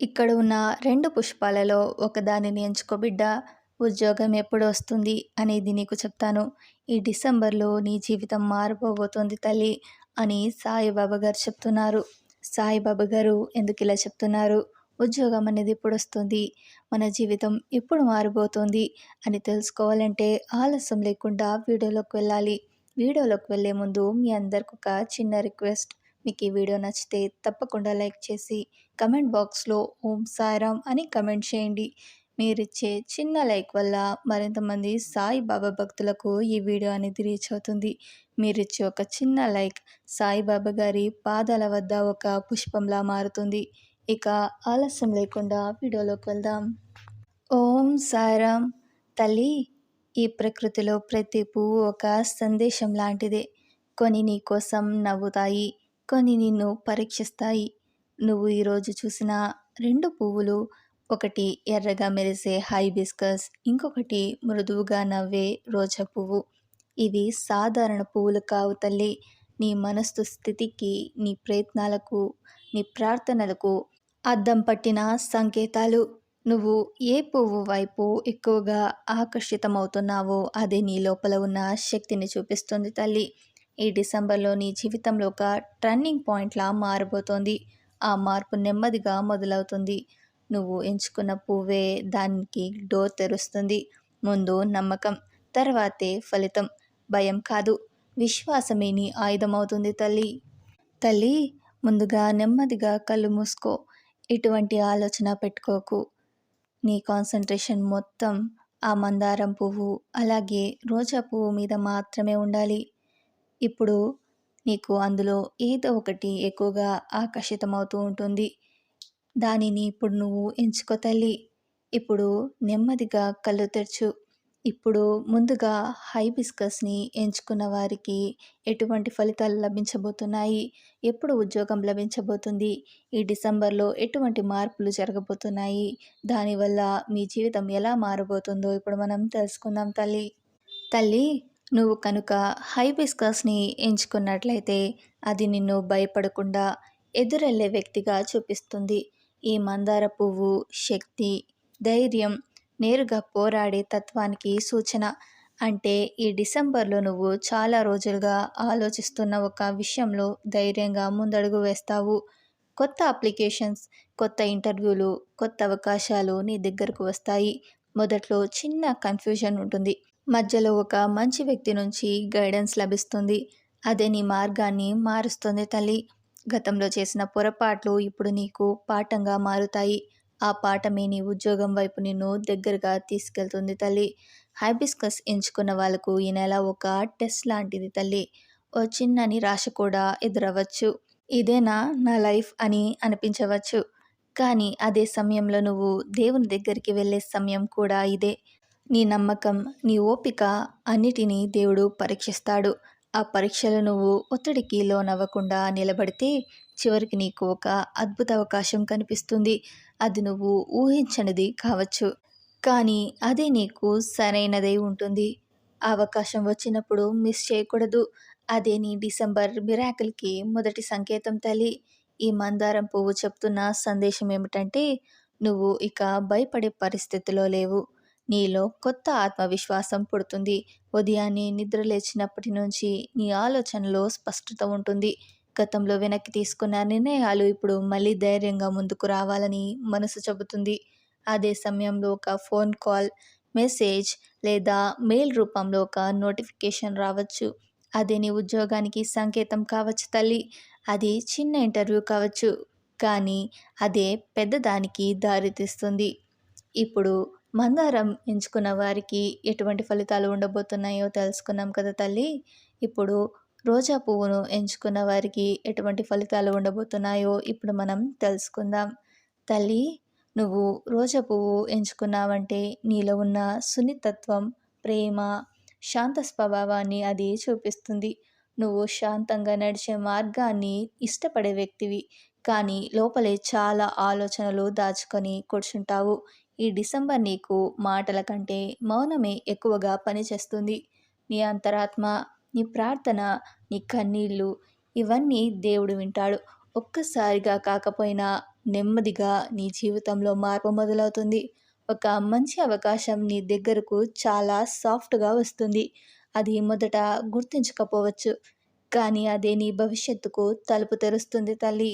ఇక్కడ ఉన్న రెండు పుష్పాలలో ఒకదానిని ఎంచుకో బిడ్డ ఉద్యోగం ఎప్పుడు వస్తుంది అనేది నీకు చెప్తాను. ఈ డిసెంబర్లో నీ జీవితం మారిపోబోతోంది తల్లి అని సాయిబాబా గారు చెప్తున్నారు. సాయిబాబా గారు ఎందుకు ఇలా చెప్తున్నారు? ఉద్యోగం అనేది ఎప్పుడు వస్తుంది? మన జీవితం ఎప్పుడు మారిపోతుంది అని తెలుసుకోవాలంటే ఆలస్యం లేకుండా వీడియోలోకి వెళ్ళాలి. వీడియోలోకి వెళ్ళే ముందు మీ అందరికి ఒక చిన్న రిక్వెస్ట్. మీకు ఈ వీడియో నచ్చితే తప్పకుండా లైక్ చేసి కమెంట్ బాక్స్లో ఓం సాయిరామ్ అని కమెంట్ చేయండి. మీరిచ్చే చిన్న లైక్ వల్ల మరింతమంది సాయి బాబా భక్తులకు ఈ వీడియో అనేది రీచ్ అవుతుంది. మీరిచ్చే ఒక చిన్న లైక్ సాయిబాబా గారి పాదాల వద్ద ఒక పుష్పంలా మారుతుంది. ఇక ఆలస్యం లేకుండా వీడియోలోకి వెళ్దాం. ఓం సాయిరామ్ తల్లి! ఈ ప్రకృతిలో ప్రతి పువ్వు ఒక సందేశం లాంటిదే. కొన్ని నీకోసం నవ్వుతాయి. కొన్ని నిన్ను పరీక్షిస్తాయి. నువ్వు ఈరోజు చూసిన రెండు పువ్వులు ఒకటి ఎర్రగా మెరిసే హైబిస్కస్ ఇంకొకటి మృదువుగా నవ్వే రోజా పువ్వు. ఇవి సాధారణ పువ్వులు కావు తల్లి. నీ మనస్సు స్థితికి నీ ప్రయత్నాలకు నీ ప్రార్థనలకు అద్దం పట్టిన సంకేతాలు. నువ్వు ఏ పువ్వు వైపు ఎక్కువగా ఆకర్షితమవుతున్నావో అదే నీ లోపల ఉన్న శక్తిని చూపిస్తుంది తల్లి. ఈ డిసెంబర్లో నీ జీవితంలో ఒక టర్నింగ్ పాయింట్లా మారబోతోంది. ఆ మార్పు నెమ్మదిగా మొదలవుతుంది. నువ్వు ఎంచుకున్న పువ్వే దానికి డోర్ తెరుస్తుంది. ముందు నమ్మకం తర్వాతే ఫలితం. భయం కాదు విశ్వాసమే నీ ఆయుధమవుతుంది తల్లి. తల్లి ముందుగా నెమ్మదిగా కళ్ళు మూసుకో. ఎటువంటి ఆలోచన పెట్టుకోకు. నీ కాన్సన్ట్రేషన్ మొత్తం ఆ మందారం పువ్వు అలాగే రోజా పువ్వు మీద మాత్రమే ఉండాలి. ఇప్పుడు నీకు అందులో ఏదో ఒకటి ఎక్కువగా ఆకర్షితమవుతూ ఉంటుంది. దానిని ఇప్పుడు నువ్వు ఎంచుకో తల్లి. ఇప్పుడు నెమ్మదిగా కళ్ళు తెరచు. ఇప్పుడు ముందుగా హైబిస్కస్ని ఎంచుకున్న వారికి ఎటువంటి ఫలితాలు లభించబోతున్నాయి? ఎప్పుడు ఉద్యోగం లభించబోతుంది? ఈ డిసెంబర్లో ఎటువంటి మార్పులు జరగబోతున్నాయి? దానివల్ల మీ జీవితం ఎలా మారబోతుందో ఇప్పుడు మనం తెలుసుకుందాం తల్లి. తల్లి నువ్వు కనుక హైబిస్కస్ని ఎంచుకున్నట్లయితే అది నిన్ను భయపడకుండా ఎదురెళ్ళే వ్యక్తిగా చూపిస్తుంది. ఈ మందార పువ్వు శక్తి ధైర్యం నేరుగా పోరాడే తత్వానికి సూచన. అంటే ఈ డిసెంబర్లో నువ్వు చాలా రోజులుగా ఆలోచిస్తున్న ఒక విషయంలో ధైర్యంగా ముందడుగు వేస్తావు. కొత్త అప్లికేషన్స్ కొత్త ఇంటర్వ్యూలు కొత్త అవకాశాలు నీ దగ్గరకు వస్తాయి. మొదట్లో చిన్న కన్ఫ్యూజన్ ఉంటుంది. మధ్యలో ఒక మంచి వ్యక్తి నుంచి గైడెన్స్ లభిస్తుంది. అదే నీ మార్గాన్ని మారుస్తుంది తల్లి. గతంలో చేసిన పొరపాట్లు ఇప్పుడు నీకు పాఠంగా మారుతాయి. ఆ పాఠమే నీ ఉద్యోగం వైపు నిన్ను దగ్గరగా తీసుకెళ్తుంది తల్లి. హైబిస్కస్ ఎంచుకున్న వాళ్ళకు ఈ నెల ఒక టెస్ట్ లాంటిది తల్లి. ఓ చిన్న నిరాశ కూడా ఎదురవ్వచ్చు ఇదేనా నా లైఫ్ అని అనిపించవచ్చు. కానీ అదే సమయంలో నువ్వు దేవుని దగ్గరికి వెళ్ళే సమయం కూడా ఇదే. నీ నమ్మకం నీ ఓపిక అన్నిటినీ దేవుడు పరీక్షిస్తాడు. ఆ పరీక్షలు నువ్వు ఒత్తిడికి లోనవ్వకుండా నిలబడితే చివరికి నీకు ఒక అద్భుత అవకాశం కనిపిస్తుంది. అది నువ్వు ఊహించనిది కావచ్చు. కానీ అదే నీకు సరైనదై ఉంటుంది. అవకాశం వచ్చినప్పుడు మిస్ చేయకూడదు. అదే నీ డిసెంబర్ మిరాకిల్కి మొదటి సంకేతం తల్లి. ఈ మందారం పువ్వు చెప్తున్న సందేశం ఏమిటంటే నువ్వు ఇక భయపడే పరిస్థితిలో లేవు. నీలో కొత్త ఆత్మవిశ్వాసం పుడుతుంది. ఉదయాన్నే నిద్ర లేచినప్పటి నుంచి నీ ఆలోచనలో స్పష్టత ఉంటుంది. గతంలో వెనక్కి తీసుకున్న నిర్ణయాలు ఇప్పుడు మళ్ళీ ధైర్యంగా ముందుకు రావాలని మనసు చెబుతుంది. అదే సమయంలో ఒక ఫోన్ కాల్ మెసేజ్ లేదా మెయిల్ రూపంలో ఒక నోటిఫికేషన్ రావచ్చు. అదే నీ ఉద్యోగానికి సంకేతం కావచ్చు తల్లి. అది చిన్న ఇంటర్వ్యూ కావచ్చు కానీ అదే పెద్దదానికి దారితీస్తుంది ఇప్పుడు మందారం ఎంచుకున్న వారికి ఎటువంటి ఫలితాలు ఉండబోతున్నాయో తెలుసుకున్నాం కదా తల్లి. ఇప్పుడు రోజా పువ్వును ఎంచుకున్న వారికి ఎటువంటి ఫలితాలు ఉండబోతున్నాయో ఇప్పుడు మనం తెలుసుకుందాం. తల్లి నువ్వు రోజా పువ్వు ఎంచుకున్నావంటే నీలో ఉన్న సున్నితత్వం ప్రేమ శాంత స్వభావాన్ని అది చూపిస్తుంది. నువ్వు శాంతంగా నడిచే మార్గాన్ని ఇష్టపడే వ్యక్తివి. కానీ లోపలే చాలా ఆలోచనలు దాచుకొని కూర్చుంటావు. ఈ డిసెంబర్ నీకు మాటల కంటే మౌనమే ఎక్కువగా పనిచేస్తుంది. నీ అంతరాత్మ నీ ప్రార్థన నీ కన్నీళ్ళు ఇవన్నీ దేవుడు వింటాడు. ఒక్కసారిగా కాకపోయినా నెమ్మదిగా నీ జీవితంలో మార్పు మొదలవుతుంది. ఒక మంచి అవకాశం నీ దగ్గరకు చాలా సాఫ్ట్గా వస్తుంది. అది మొదట గుర్తించకపోవచ్చు కానీ అదే నీ భవిష్యత్తుకు తలుపు తెరుస్తుంది తల్లి.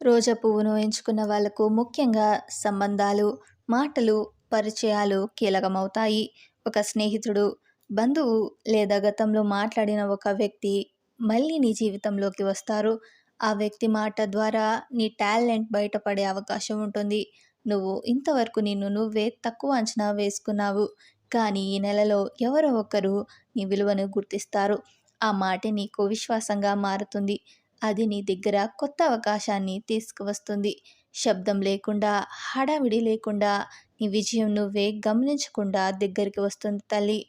రోజా పువ్వును ఎంచుకున్న వాళ్ళకు ముఖ్యంగా సంబంధాలు మాటలు పరిచయాలు కీలకమవుతాయి. ఒక స్నేహితుడు బంధువు లేదా గతంలో మాట్లాడిన ఒక వ్యక్తి మళ్ళీ నీ జీవితంలోకి వస్తారు. ఆ వ్యక్తి మాట ద్వారా నీ టాలెంట్ బయటపడే అవకాశం ఉంటుంది. నువ్వు ఇంతవరకు నిన్ను నువ్వే తక్కువ అంచనా వేసుకున్నావు. కానీ ఈ నెలలో ఎవరో ఒకరు నీ విలువను గుర్తిస్తారు. ఆ మాట నీకు విశ్వాసంగా మారుతుంది. అది నీ దగ్గర కొత్త అవకాశాన్ని తీసుకువస్తుంది. శబ్దం లేకుండా హడావిడి లేకుండా నీ విజయం నువ్వే గమనించకుండా దగ్గరికి వస్తుంది తల్లి.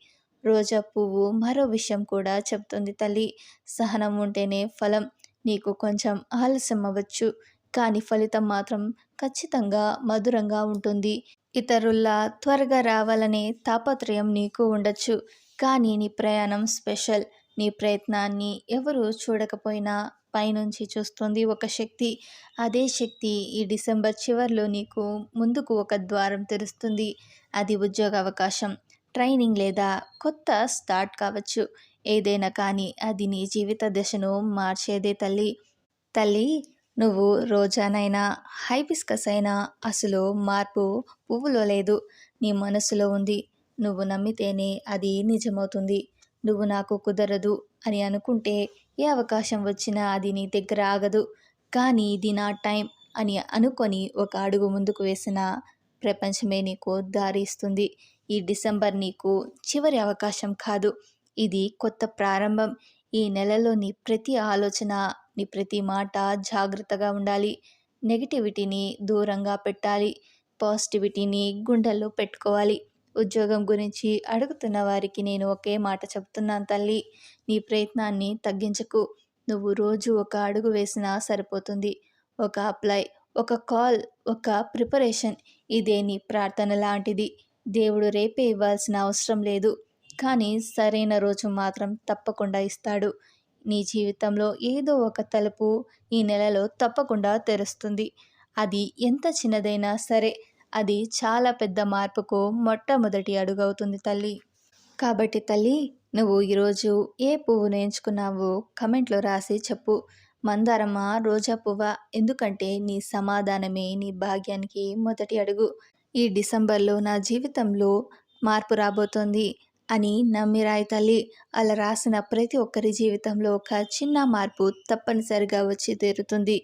రోజా పువ్వు మరో విషయం కూడా చెప్తుంది తల్లి. సహనం ఉంటేనే ఫలం. నీకు కొంచెం ఆలస్యం అవ్వచ్చు కానీ ఫలితం మాత్రం ఖచ్చితంగా మధురంగా ఉంటుంది. ఇతరుల్లా త్వరగా రావాలనే తాపత్రయం నీకు ఉండొచ్చు కానీ నీ ప్రయాణం స్పెషల్. నీ ప్రయత్నాన్ని ఎవరు చూడకపోయినా పైనుంచి చూస్తుంది. ఒక శక్తి అదే శక్తి ఈ డిసెంబర్ చివరిలో నీకు ముందుకు ఒక ద్వారం తెరుస్తుంది. అది ఉద్యోగ అవకాశం ట్రైనింగ్ లేదా కొత్త స్టార్ట్ కావచ్చు. ఏదైనా కానీ అది నీ జీవిత దశను మార్చేదే తల్లి. తల్లి నువ్వు రోజానైనా హైబిస్కస్ అయినా అసలు మార్పు పువ్వులో లేదు. నీ మనసులో ఉంది. నువ్వు నమ్మితేనే అది నిజమవుతుంది. నువ్వు నాకు కుదరదు. అని అనుకుంటే ఏ అవకాశం వచ్చినా అది నీ దగ్గర ఆగదు. కానీ ఇది నా టైం అని అనుకొని ఒక అడుగు ముందుకు వేసిన ప్రపంచమే నీకు దారి ఇస్తుంది. ఈ డిసెంబర్ నీకు చివరి అవకాశం కాదు. ఇది కొత్త ప్రారంభం. ఈ నెలలో నీ ప్రతి ఆలోచన నీ ప్రతి మాట జాగ్రత్తగా ఉండాలి. నెగిటివిటీని దూరంగా పెట్టాలి. పాజిటివిటీని గుండెల్లో పెట్టుకోవాలి. ఉద్యోగం గురించి అడుగుతున్న వారికి నేను ఒకే మాట చెప్తున్నాను తల్లి. నీ ప్రయత్నాన్ని తగ్గించకు. నువ్వు రోజు ఒక అడుగు వేసినా సరిపోతుంది. ఒక అప్లై ఒక కాల్ ఒక ప్రిపరేషన్ ఇదే నీ ప్రార్థన లాంటిది. దేవుడు రేపే ఇవ్వాల్సిన అవసరం లేదు. కానీ సరైన రోజు మాత్రం తప్పకుండా ఇస్తాడు. నీ జీవితంలో ఏదో ఒక తలుపు ఈ నెలలో తప్పకుండా తెరుస్తుంది. అది ఎంత చిన్నదైనా సరే అది చాలా పెద్ద మార్పుకు మొట్టమొదటి అడుగవుతుంది తల్లి. కాబట్టి తల్లి నువ్వు ఈరోజు ఏ పువ్వును ఎంచుకున్నావో కమెంట్లో రాసి చెప్పు. మందారమ్మ రోజా పువ్వ? ఎందుకంటే నీ సమాధానమే నీ భాగ్యానికి మొదటి అడుగు. ఈ డిసెంబర్లో నా జీవితంలో మార్పు రాబోతోంది అని నమ్మిరాయి తల్లి. అలా రాసిన ప్రతి ఒక్కరి జీవితంలో ఒక చిన్న మార్పు తప్పనిసరిగా వచ్చి తీరుతుంది.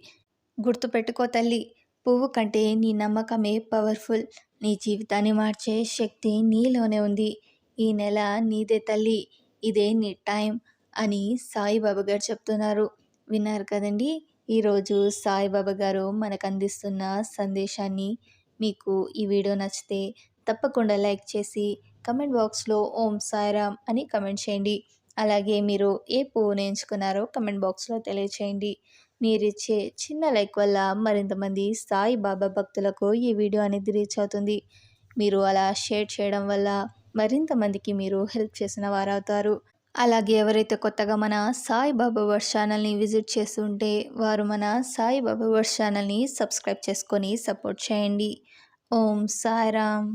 గుర్తుపెట్టుకో తల్లి పువ్వు కంటే నీ నమ్మకమే పవర్ఫుల్ నీ జీవితాన్ని మార్చే శక్తి నీలోనే ఉంది. ఈ నెల నీదే తల్లి ఇదే నీ టైం అని సాయిబాబా గారు చెప్తున్నారు. విన్నారు కదండి? ఈరోజు సాయిబాబా గారు మనకు అందిస్తున్న సందేశాన్ని మీకు ఈ వీడియో నచ్చితే తప్పకుండా లైక్ చేసి కమెంట్ బాక్స్లో ఓం సాయిరామ్ అని కమెంట్ చేయండి. అలాగే మీరు ఏ పువ్వును ఎంచుకున్నారో కమెంట్ బాక్స్లో తెలియచేయండి. మీరిచ్చే చిన్న లైక్ వల్ల మరింతమంది సాయిబాబా సాయి బాబా భక్తులకు ఈ వీడియో అనేది రీచ్ అవుతుంది. మీరు అలా షేర్ చేయడం వల్ల మరింతమందికి మీరు హెల్ప్ చేసిన వారవుతారు. అలాగే ఎవరైతే కొత్తగా మన సాయిబాబా వర్డ్ ఛానల్ని విజిట్ చేస్తుంటే వారు మన సాయిబాబా వర్డ్ ఛానల్ని సబ్స్క్రైబ్ చేసుకొని సపోర్ట్ చేయండి. ఓం సాయిరామ్.